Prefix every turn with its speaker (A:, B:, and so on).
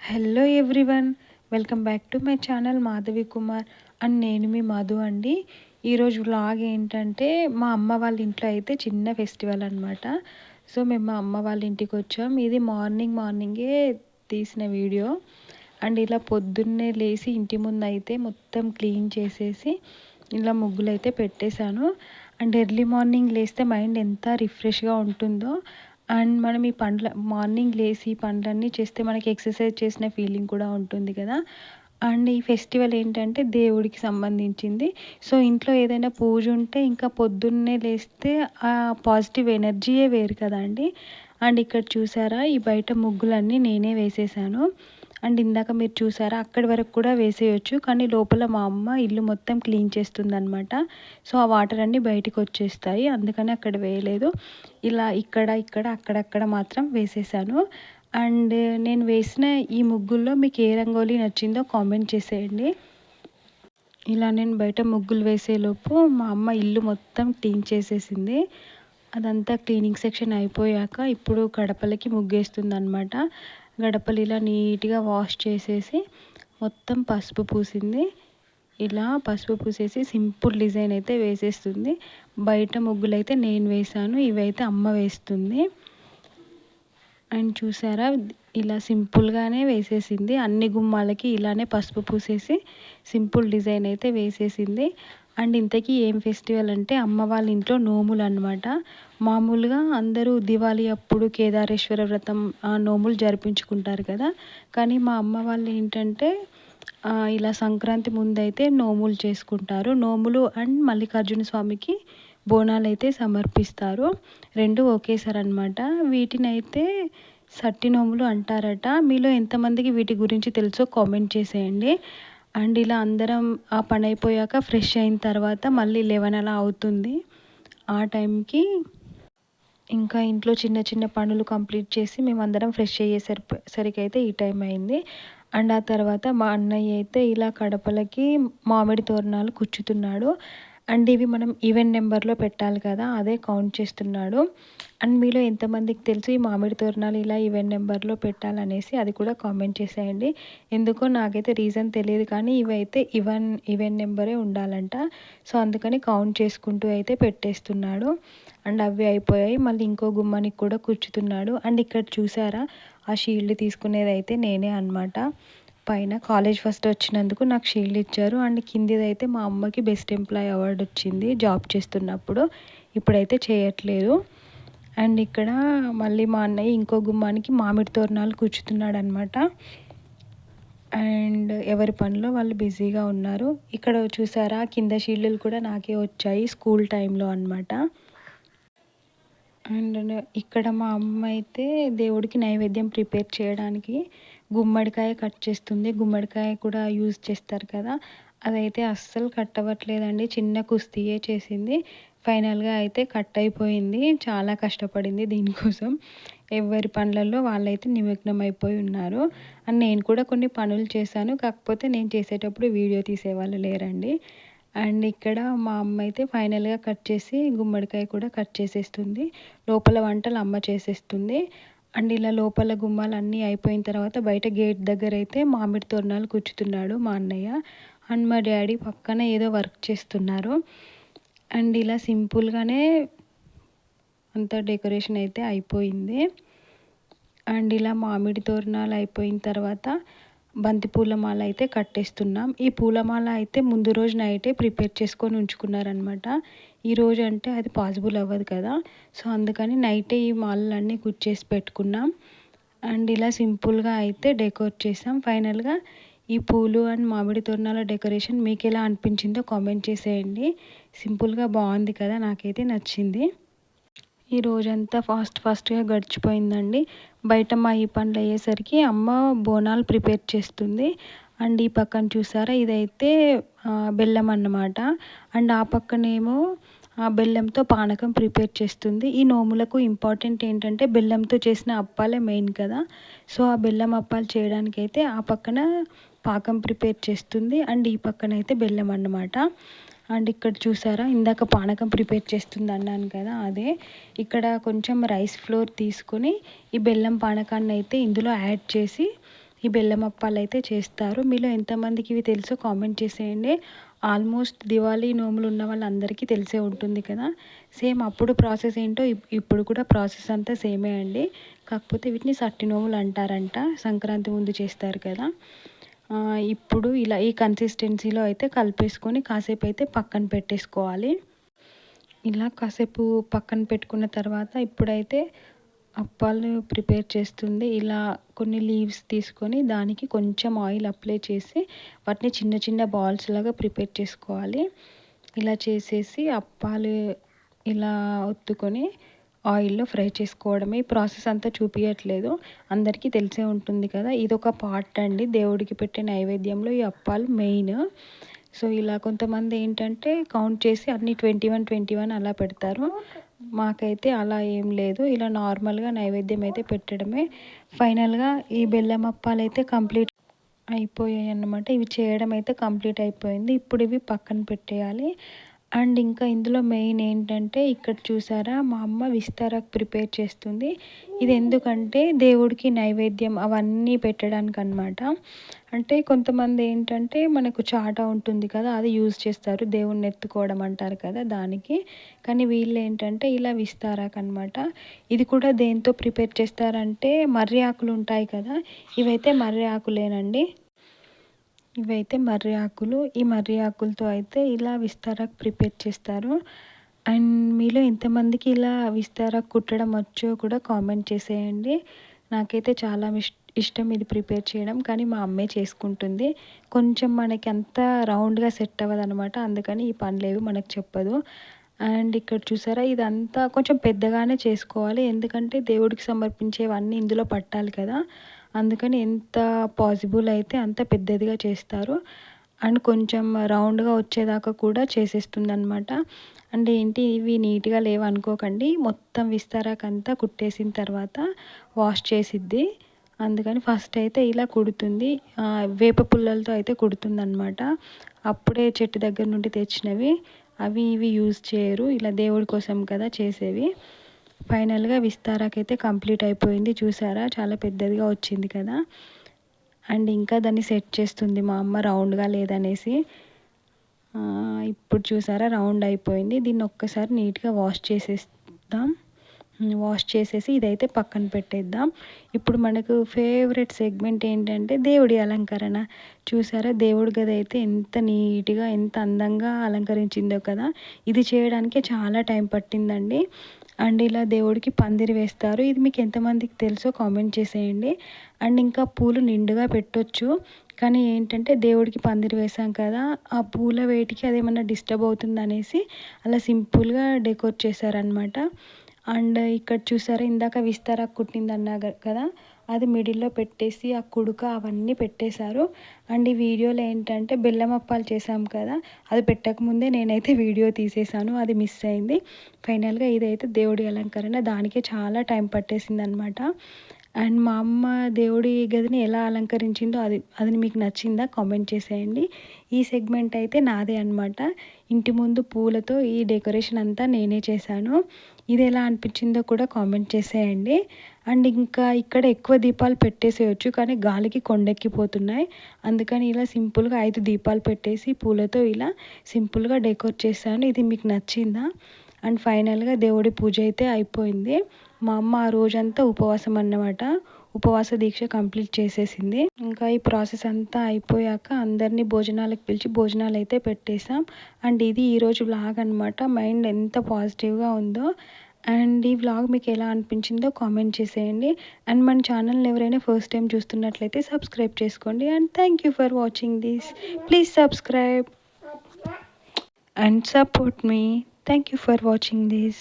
A: Hello everyone welcome back to my channel Madhavi Kumar. And నేను మీ మధు అండి. ఈరోజు వ్లాగ్ ఏంటంటే మా అమ్మ వాళ్ళ ఇంట్లో అయితే చిన్న ఫెస్టివల్ అనమాట సో మేము మా అమ్మ వాళ్ళ ఇంటికి వచ్చాం. ఇది మార్నింగ్ మార్నింగే తీసిన వీడియో. అండ్ ఇలా పొద్దున్నే లేచి ఇంటి ముందు అయితే మొత్తం క్లీన్ చేసేసి ఇలా ముగ్గులు అయితే పెట్టేశాను. అండ్ ఎర్లీ మార్నింగ్ లేస్తే మైండ్ ఎంత రిఫ్రెష్గా ఉంటుందో అండ్ మనం ఈ పండ్ల మార్నింగ్ లేచి పండ్లన్నీ చేస్తే మనకి ఎక్సర్సైజ్ చేసిన ఫీలింగ్ కూడా ఉంటుంది కదా. అండ్ ఈ ఫెస్టివల్ ఏంటంటే దేవుడికి సంబంధించింది. సో ఇంట్లో ఏదైనా పూజ ఉంటే ఇంకా పొద్దున్నే లేస్తే ఆ పాజిటివ్ ఎనర్జీయే వేరు కదా అండి. అండ్ ఇక్కడ చూసారా ఈ బయట ముగ్గులన్నీ నేనే వేసేసాను. అండ్ ఇందాక మీరు చూసారా అక్కడి వరకు కూడా వేసేయచ్చు. కానీ లోపల మా అమ్మ ఇల్లు మొత్తం క్లీన్ చేస్తుంది అనమాట సో ఆ వాటర్ అన్నీ బయటకు వచ్చేస్తాయి. అందుకని అక్కడ వేయలేదు. ఇలా ఇక్కడ ఇక్కడ అక్కడక్కడ మాత్రం వేసేసాను. అండ్ నేను వేసిన ఈ ముగ్గుల్లో మీకు ఏ రంగోలీ నచ్చిందో కామెంట్ చేసేయండి. ఇలా నేను బయట ముగ్గులు వేసేలోపు మా అమ్మ ఇల్లు మొత్తం క్లీన్ చేసేసింది. అదంతా క్లీనింగ్ సెక్షన్ అయిపోయాక ఇప్పుడు కడపలకి ముగ్గేస్తుంది అనమాట గడపలు ఇలా నీట్గా వాష్ చేసేసి మొత్తం పసుపు పూసింది. ఇలా పసుపు పూసేసి సింపుల్ డిజైన్ అయితే వేసేస్తుంది. బయట ముగ్గులు అయితే నేను వేసాను ఇవైతే అమ్మ వేస్తుంది. అండ్ చూసారా ఇలా సింపుల్గానే వేసేసింది. అన్ని గుమ్మాలకి ఇలానే పసుపు పూసేసి సింపుల్ డిజైన్ అయితే వేసేసింది. అండ్ ఇంతకీ ఏం ఫెస్టివల్ అంటే అమ్మ వాళ్ళ ఇంట్లో నోములు అనమాట మామూలుగా అందరూ దివాళీ అప్పుడు కేదారేశ్వర వ్రతం నోములు జరిపించుకుంటారు కదా. కానీ మా అమ్మ వాళ్ళు ఏంటంటే ఇలా సంక్రాంతి ముందైతే నోములు చేసుకుంటారు. నోములు అండ్ మల్లికార్జున స్వామికి బోనాలు అయితే సమర్పిస్తారు. రెండు ఒకేసారి అనమాట వీటినైతే సట్టి నోములు అంటారట. మీలో ఎంతమందికి వీటి గురించి తెలుసో కామెంట్ చేసేయండి. అండ్ ఇలా అందరం ఆ పని అయిపోయాక ఫ్రెష్ అయిన తర్వాత మళ్ళీ లెవెన్ అలా అవుతుంది. ఆ టైంకి ఇంకా ఇంట్లో చిన్న చిన్న పనులు కంప్లీట్ చేసి మేమందరం ఫ్రెష్ అయ్యేసరి సరికి అయితే ఈ టైం అయింది. అండ్ ఆ తర్వాత మా అన్నయ్య అయితే ఇలా కడపలకి మామిడి తోరణాలు కుచ్చుతున్నాడు. అండ్ ఇవి మనం ఈవెంట్ నెంబర్లో పెట్టాలి కదా అదే కౌంట్ చేస్తున్నాడు. అండ్ మీలో ఎంతమందికి తెలుసు ఈ మామిడి తోరణాలు ఇలా ఈవెంట్ నెంబర్లో పెట్టాలనేసి అది కూడా కామెంట్ చేసేయండి. ఎందుకో నాకైతే రీజన్ తెలియదు కానీ ఇవైతే ఈవెన్ ఈవెన్ నెంబరే ఉండాలంట. సో అందుకని కౌంట్ చేసుకుంటూ అయితే పెట్టేస్తున్నాడు. అండ్ అవి అయిపోయాయి. మళ్ళీ ఇంకో గుమ్మానికి కూడా కూర్చుతున్నాడు. అండ్ ఇక్కడ చూసారా? ఆ షీల్డ్ తీసుకునేది అయితే నేనే అనమాట పైన కాలేజ్ ఫస్ట్ వచ్చినందుకు నాకు షీల్డ్ ఇచ్చారు. అండ్ కిందిదైతే అయితే మా అమ్మకి బెస్ట్ ఎంప్లాయ్ అవార్డు వచ్చింది జాబ్ చేస్తున్నప్పుడు. ఇప్పుడైతే చేయట్లేదు. అండ్ ఇక్కడ మళ్ళీ మా అన్నయ్య ఇంకో గుమ్మానికి మామిడి తోరణాలు కూర్చుతున్నాడు అనమాట అండ్ ఎవరి పనిలో వాళ్ళు బిజీగా ఉన్నారు. ఇక్కడ చూసారా? కింద షీల్డ్లు కూడా నాకే వచ్చాయి స్కూల్ టైంలో అనమాట అండ్ ఇక్కడ మా అమ్మ అయితే దేవుడికి నైవేద్యం ప్రిపేర్ చేయడానికి గుమ్మడికాయ కట్ చేస్తుంది. గుమ్మడికాయ కూడా యూజ్ చేస్తారు కదా. అదైతే అస్సలు కట్ అవ్వట్లేదండి చిన్న కుస్తీయే చేసింది. ఫైనల్గా అయితే కట్ అయిపోయింది. చాలా కష్టపడింది దీనికోసం. ఎవరి పనులలో వాళ్ళైతే నిమగ్నం అయిపోయి ఉన్నారు. అండ్ నేను కూడా కొన్ని పనులు చేశాను. కాకపోతే నేను చేసేటప్పుడు వీడియో తీసేవాళ్ళు లేరండి. అండ్ ఇక్కడ మా అమ్మ అయితే ఫైనల్గా కట్ చేసి గుమ్మడికాయ కూడా కట్ చేసేస్తుంది. లోపల వంటలు అమ్మ చేసేస్తుంది. అండ్ ఇలా లోపల గుమ్మాలు అన్నీ అయిపోయిన తర్వాత బయట గేట్ దగ్గర అయితే మామిడి తోరణాలు కూర్చుతున్నాడు మా అన్నయ్య. అండ్ మా డాడీ పక్కన ఏదో వర్క్ చేస్తున్నారు. అండ్ ఇలా సింపుల్గానే అంత డెకరేషన్ అయితే అయిపోయింది. అండ్ ఇలా మామిడి తోరణాలు అయిపోయిన తర్వాత బంతి పూలమాల అయితే కట్టేస్తున్నాం. ఈ పూలమాల అయితే ముందు రోజు నైటే ప్రిపేర్ చేసుకొని ఉంచుకున్నారనమాట ఈరోజు అంటే అది పాసిబుల్ అవ్వదు కదా. సో అందుకని నైటే ఈ మాలలన్నీ కుచ్చేసి పెట్టుకున్నాం. అండ్ ఇలా సింపుల్గా అయితే డెకోర్ చేసాం. ఫైనల్గా ఈ పూలు అండ్ మామిడి తోరణాల డెకరేషన్ మీకు ఎలా అనిపించిందో కామెంట్ చేసేయండి. సింపుల్గా బాగుంది కదా నాకైతే నచ్చింది. ఈ రోజంతా ఫాస్ట్ ఫాస్ట్గా గడిచిపోయిందండి. బయట మా ఈ పండ్లు అయ్యేసరికి అమ్మ బోనాలు ప్రిపేర్ చేస్తుంది. అండ్ ఈ పక్కన చూసారా ఇదైతే బెల్లం అన్నమాట. అండ్ ఆ పక్కనేమో ఆ బెల్లంతో పానకం ప్రిపేర్ చేస్తుంది. ఈ నోములకు ఇంపార్టెంట్ ఏంటంటే బెల్లంతో చేసిన అప్పాలే మెయిన్ కదా. సో ఆ బెల్లం అప్పాలు చేయడానికి అయితే ఆ పక్కన పాకం ప్రిపేర్ చేస్తుంది. అండ్ ఈ పక్కన అయితే బెల్లం అన్నమాట. అండ్ ఇక్కడ చూసారా? ఇందాక పానకం ప్రిపేర్ చేస్తుంది అన్నాను కదా అదే. ఇక్కడ కొంచెం రైస్ ఫ్లోర్ తీసుకొని ఈ బెల్లం పానకాన్ని అయితే ఇందులో యాడ్ చేసి ఈ బెల్లం అప్పాలు అయితే చేస్తారు. మీలో ఎంతమందికి ఇవి తెలుసో కామెంట్ చేసేయండి. ఆల్మోస్ట్ దివాళీ నోములు ఉన్న వాళ్ళందరికీ తెలిసే ఉంటుంది కదా. సేమ్ అప్పుడు ప్రాసెస్ ఏంటో ఇప్పుడు కూడా ప్రాసెస్ అంతా సేమే అండి. కాకపోతే వీటిని సట్టి నోములు అంటారంట. సంక్రాంతి ముందు చేస్తారు కదా. ఇప్పుడు ఇలా ఈ కన్సిస్టెన్సీలో అయితే కలిపేసుకొని కాసేపు అయితే పక్కన పెట్టేసుకోవాలి. ఇలా కాసేపు పక్కన పెట్టుకున్న తర్వాత ఇప్పుడైతే అప్పాలు ప్రిపేర్ చేస్తుంది. ఇలా కొన్ని లీవ్స్ తీసుకొని దానికి కొంచెం ఆయిల్ అప్లై చేసి వాటిని చిన్న చిన్న బాల్స్ లాగా ప్రిపేర్ చేసుకోవాలి. ఇలా చేసేసి అప్పాలు ఇలా ఒత్తుకొని ఆయిల్లో ఫ్రై చేసుకోవడమే. ఈ ప్రాసెస్ అంతా చూపించట్లేదు అందరికీ తెలిసే ఉంటుంది కదా ఇది ఒక పార్ట్ అండి. దేవుడికి పెట్టే నైవేద్యంలో ఈ అప్పాలు మెయిన్. సో ఇలా కొంతమంది ఏంటంటే కౌంట్ చేసి అన్ని ట్వంటీ వన్ ట్వంటీ వన్ అలా పెడతారు. మాకైతే అలా ఏం లేదు. ఇలా నార్మల్గా నైవేద్యం అయితే పెట్టడమే. ఫైనల్గా ఈ బెల్లం అప్పాలు అయితే కంప్లీట్ అయిపోయాయి అన్నమాట ఇవి చేయడం అయితే కంప్లీట్ అయిపోయింది. ఇప్పుడు ఇవి పక్కన పెట్టేయాలి. అండ్ ఇంకా ఇందులో మెయిన్ ఏంటంటే ఇక్కడ చూసారా మా అమ్మ విస్తారాకు ప్రిపేర్ చేస్తుంది. ఇది ఎందుకంటే దేవుడికి నైవేద్యం అవన్నీ పెట్టడానికి అనమాట అంటే కొంతమంది ఏంటంటే మనకు చాట ఉంటుంది కదా అది యూజ్ చేస్తారు. దేవుణ్ణి ఎత్తుకోవడం అంటారు కదా దానికి. కానీ వీళ్ళు ఏంటంటే ఇలా విస్తారాకు అనమాట ఇది కూడా దేంతో ప్రిపేర్ చేస్తారంటే మర్రి ఆకులు ఉంటాయి కదా ఇవైతే మర్రి ఆకులేనండి. ఇవైతే మర్రి ఆకులు. ఈ మర్రి ఆకులతో అయితే ఇలా విస్తారాకు ప్రిపేర్ చేస్తారు. అండ్ మీలో ఎంతమందికి ఇలా విస్తారాకు కుట్టడం వచ్చో కూడా కామెంట్ చేసేయండి. నాకైతే చాలా ఇష్టం ఇది ప్రిపేర్ చేయడం. కానీ మా అమ్మే చేసుకుంటుంది. కొంచెం మనకి అంత రౌండ్గా సెట్ అవ్వదు అనమాట అందుకని ఈ పనులేవి మనకు చెప్పదు. అండ్ ఇక్కడ చూసారా ఇదంతా కొంచెం పెద్దగానే చేసుకోవాలి. ఎందుకంటే దేవుడికి సమర్పించేవన్నీ ఇందులో పట్టాలి కదా. అందుకని ఎంత పాసిబుల్ అయితే అంత పెద్దదిగా చేస్తారు. అండ్ కొంచెం రౌండ్గా వచ్చేదాకా కూడా చేసేస్తుంది అనమాట అండ్ ఏంటి ఇవి నీట్గా లేవు అనుకోకండి మొత్తం విస్తారాకంతా కుట్టేసిన తర్వాత వాష్ చేసిద్ది. అందుకని ఫస్ట్ అయితే ఇలా కుడుతుంది. వేప పుల్లలతో అయితే కుడుతుంది అనమాట అప్పుడే చెట్టు దగ్గర నుండి తెచ్చినవి. అవి ఇవి యూజ్ చేయరు. ఇలా దేవుడి కోసం కదా చేసేవి. ఫైనల్గా విస్తారాకైతే కంప్లీట్ అయిపోయింది. చూసారా? చాలా పెద్దదిగా వచ్చింది కదా? అండ్ ఇంకా దాన్ని సెట్ చేస్తుంది మా అమ్మ రౌండ్గా లేదనేసి. ఇప్పుడు చూసారా? రౌండ్ అయిపోయింది. దీన్ని ఒక్కసారి నీట్గా వాష్ చేసేద్దాం. వాష్ చేసేసి ఇదైతే పక్కన పెట్టేద్దాం. ఇప్పుడు మనకు ఫేవరెట్ సెగ్మెంట్ ఏంటంటే దేవుడి అలంకరణ. చూసారా? దేవుడి గది అయితే ఎంత నీట్గా ఎంత అందంగా అలంకరించిందో కదా? ఇది చేయడానికి చాలా టైం పట్టిందండి. అండ్ ఇలా దేవుడికి పందిరి వేస్తారు. ఇది మీకు ఎంతమందికి తెలుసో కామెంట్ చేసేయండి. అండ్ ఇంకా పూలు నిండుగా పెట్టొచ్చు. కానీ ఏంటంటే దేవుడికి పందిరి వేసాం కదా ఆ పూల వేటికి అదేమన్నా డిస్టర్బ్ అవుతుంది అనేసి అలా సింపుల్గా డెకోర్ చేశారనమాట అండ్ ఇక్కడ చూసారా ఇందాక విస్తారా కుట్టింది అన్నా కదా అది మిడిల్లో పెట్టేసి ఆ కుడుక అవన్నీ పెట్టేశారు. అండ్ ఈ వీడియోలో ఏంటంటే బెల్లం అప్పాలు చేసాం కదా అది పెట్టకముందే నేనైతే వీడియో తీసేసాను అది మిస్ అయింది. ఫైనల్గా ఇదైతే దేవుడి అలంకరణ దానికే చాలా టైం పట్టేసింది అనమాట అండ్ మా అమ్మ దేవుడి గదిని ఎలా అలంకరించిందో అది అది మీకు నచ్చిందా కామెంట్ చేసేయండి. ఈ సెగ్మెంట్ అయితే నాదే అనమాట ఇంటి ముందు పూలతో ఈ డెకరేషన్ అంతా నేనే చేశాను. ఇది ఎలా అనిపించిందో కూడా కామెంట్ చేసేయండి. అండ్ ఇంకా ఇక్కడ ఎక్కువ దీపాలు పెట్టేసేయచ్చు కానీ గాలికి కొండెక్కిపోతున్నాయి. అందుకని ఇలా సింపుల్గా ఐదు దీపాలు పెట్టేసి పూలతో ఇలా సింపుల్గా డెకోర్ చేశాను. ఇది మీకు నచ్చిందా? అండ్ ఫైనల్గా దేవుడి పూజ అయితే అయిపోయింది. మా అమ్మ ఆ రోజంతా ఉపవాసం అన్నమాట. ఉపవాస దీక్ష కంప్లీట్ చేసేసింది. ఇంకా ఈ ప్రాసెస్ అంతా అయిపోయాక అందరినీ భోజనాలకు పిలిచి భోజనాలు అయితే పెట్టేసాం అండ్ ఇది ఈరోజు వ్లాగ్ అనమాట మైండ్ ఎంత పాజిటివ్గా ఉందో అండ్ ఈ వ్లాగ్ మీకు ఎలా అనిపించిందో కామెంట్ చేసేయండి. అండ్ మన ఛానల్ని ఎవరైనా ఫస్ట్ టైం చూస్తున్నట్లయితే సబ్స్క్రైబ్ చేసుకోండి. And thank you for watching this. Please subscribe and support me. Thank you for watching this